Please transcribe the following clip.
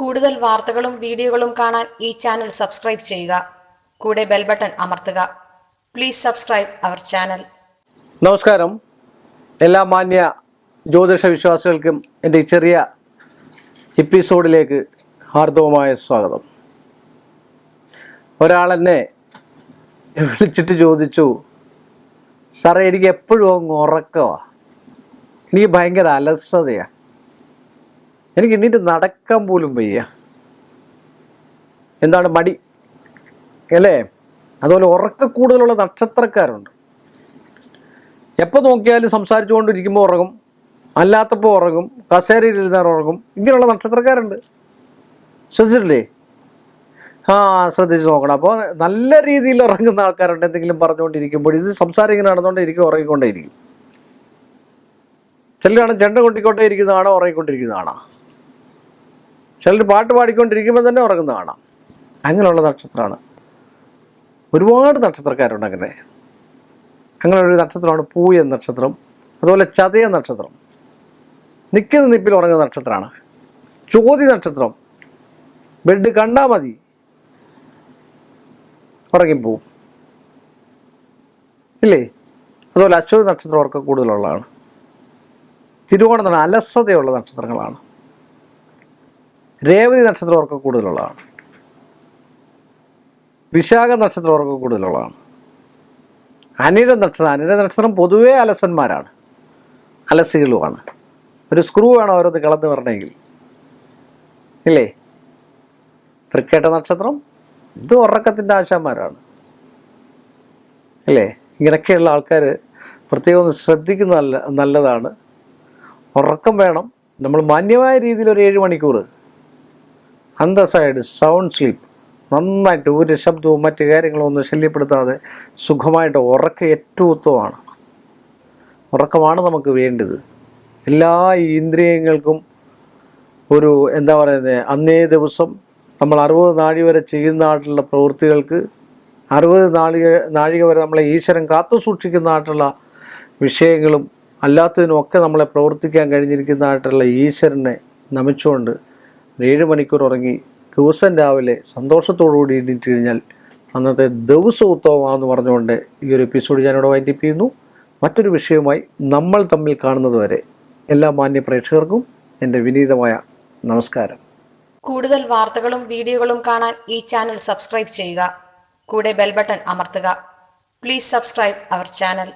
കൂടുതൽ വാർത്തകളും വീഡിയോകളും കാണാൻ ഈ ചാനൽ സബ്സ്ക്രൈബ് ചെയ്യുക. കൂടെ ബെൽ ബട്ടൺ അമർത്തുക. Please subscribe our channel. നമസ്കാരം. എല്ലാ മാന്യ ജ്യോതിഷ വിശ്വാസികൾക്കും എന്റെ ഈ ചെറിയ എപ്പിസോഡിലേക്ക് ഹാർദവമായ സ്വാഗതം. ഒരാളെന്നെ വിളിച്ചിട്ട് ചോദിച്ചു സാറേ എനിക്ക് എപ്പോഴും അങ്ങ് ഉറക്കമാണ് എനിക്ക് ഭയങ്കര അലസതയാണ് എനിക്ക് എണ്ണീറ്റ് നടക്കാൻ പോലും വയ്യ. എന്താണ് മടി? അല്ലേ? അതുപോലെ ഉറക്ക കൂടുതലുള്ള നക്ഷത്രക്കാരുണ്ട്. എപ്പോൾ നോക്കിയാലും സംസാരിച്ചുകൊണ്ടിരിക്കുമ്പോൾ ഉറങ്ങും. അല്ലാത്തപ്പോൾ ഉറങ്ങും. കസേരയിൽ ഇരുന്നാൽ ഉറങ്ങും. ഇങ്ങനെയുള്ള നക്ഷത്രക്കാരുണ്ട്. ശ്രദ്ധിച്ചിട്ടില്ലേ? ആ ശ്രദ്ധിച്ച് നോക്കണം. അപ്പോൾ നല്ല രീതിയിൽ ഉറങ്ങുന്ന ആൾക്കാരുണ്ട് എന്തെങ്കിലും പറഞ്ഞുകൊണ്ടിരിക്കുമ്പോൾ. ഇത് സംസാരം ഇങ്ങനെ നടന്നുകൊണ്ടിരിക്കും ഉറങ്ങിക്കൊണ്ടേയിരിക്കും. ചിലരാണ് ചെണ്ട കൊണ്ടിക്കൊണ്ടേ ഇരിക്കുന്നതാണോ ഉറങ്ങിക്കൊണ്ടിരിക്കുന്നതാണോ? ചിലർ പാട്ട് പാടിക്കൊണ്ടിരിക്കുമ്പോൾ തന്നെ ഉറങ്ങുന്ന കാണാം. അങ്ങനെയുള്ള നക്ഷത്രമാണ്. ഒരുപാട് നക്ഷത്രക്കാരുണ്ട് അങ്ങനെ. അങ്ങനെയുള്ളൊരു നക്ഷത്രമാണ് പൂയ നക്ഷത്രം അതുപോലെ ചതയ നക്ഷത്രം. നിൽക്കുന്ന നിപ്പിൽ ഉറങ്ങുന്ന നക്ഷത്രമാണ്. ചോതി നക്ഷത്രം. ബെഡ് കണ്ടാൽ മതി. ഉറങ്ങിപ്പോവും ഇല്ലേ? അതുപോലെ അശ്വതി നക്ഷത്രം ഉറക്കം കൂടുതലുള്ളതാണ്. തിരുവോണം അലസതയുള്ള നക്ഷത്രങ്ങളാണ്. രേവതി നക്ഷത്രം അവർക്ക് കൂടുതലുള്ളതാണ്. വിശാഖ നക്ഷത്രം അവർക്ക് കൂടുതലുള്ളതാണ്. അനിര നക്ഷത്രം അനിര നക്ഷത്രം പൊതുവേ അലസന്മാരാണ്. അലസികളുമാണ്. ഒരു സ്ക്രൂ വേണം ഓരോന്ന് കളന്ന് പറഞ്ഞെങ്കിൽ ഇല്ലേ? തൃക്കേട്ട നക്ഷത്രം ഇത് ഉറക്കത്തിന്റെ ആശാന്മാരാണ്. അല്ലേ ഇങ്ങനെയൊക്കെയുള്ള ആൾക്കാർ പ്രത്യേകം ശ്രദ്ധിക്കുന്ന നല്ല നല്ലതാണ്. ഉറക്കം വേണം. നമ്മൾ മാന്യമായ രീതിയിൽ ഒരു ഏഴ് മണിക്കൂർ അന്തസ്സായിട്ട് സൗണ്ട് സ്ലീപ്പ് നന്നായിട്ട് ഒരു ശബ്ദവും മറ്റു കാര്യങ്ങളും ഒന്നും ശല്യപ്പെടുത്താതെ സുഖമായിട്ട് ഉറക്കം ഏറ്റവും ഉത്തമമാണ്. ഉറക്കമാണ് നമുക്ക് വേണ്ടത്. എല്ലാ ഇന്ദ്രിയങ്ങൾക്കും ഒരു എന്താ പറയുന്നത് അന്നേ ദിവസം നമ്മൾ അറുപത് നാഴി വരെ ചെയ്യുന്ന ആയിട്ടുള്ള പ്രവൃത്തികൾക്ക് അറുപത് നാഴിക നാഴിക വരെ നമ്മളെ ഈശ്വരൻ കാത്തു സൂക്ഷിക്കുന്ന ആയിട്ടുള്ള വിഷയങ്ങളും അല്ലാത്തതിനുമൊക്കെ നമ്മളെ പ്രവർത്തിക്കാൻ കഴിഞ്ഞിരിക്കുന്നതായിട്ടുള്ള ഈശ്വരനെ നമിച്ചുകൊണ്ട് ഏഴ് മണിക്കൂർ ഉറങ്ങി ദിവസം രാവിലെ സന്തോഷത്തോടുകൂടി എണീറ്റ് കഴിഞ്ഞാൽ അന്നത്തെ ദിവസം ഉത്തമമാണെന്ന് പറഞ്ഞുകൊണ്ട് ഈ ഒരു എപ്പിസോഡ് ഞാനിവിടെ വൈൻഡപ്പ് ചെയ്യുന്നു. മറ്റൊരു വിഷയവുമായി നമ്മൾ തമ്മിൽ കാണുന്നത് വരെ എല്ലാ മാന്യ പ്രേക്ഷകർക്കും എന്റെ വിനീതമായ നമസ്കാരം. കൂടുതൽ വാർത്തകളും വീഡിയോകളും കാണാൻ ഈ ചാനൽ സബ്സ്ക്രൈബ് ചെയ്യുക. കൂടെ ബെൽബട്ടൺ അമർത്തുക. Please subscribe our channel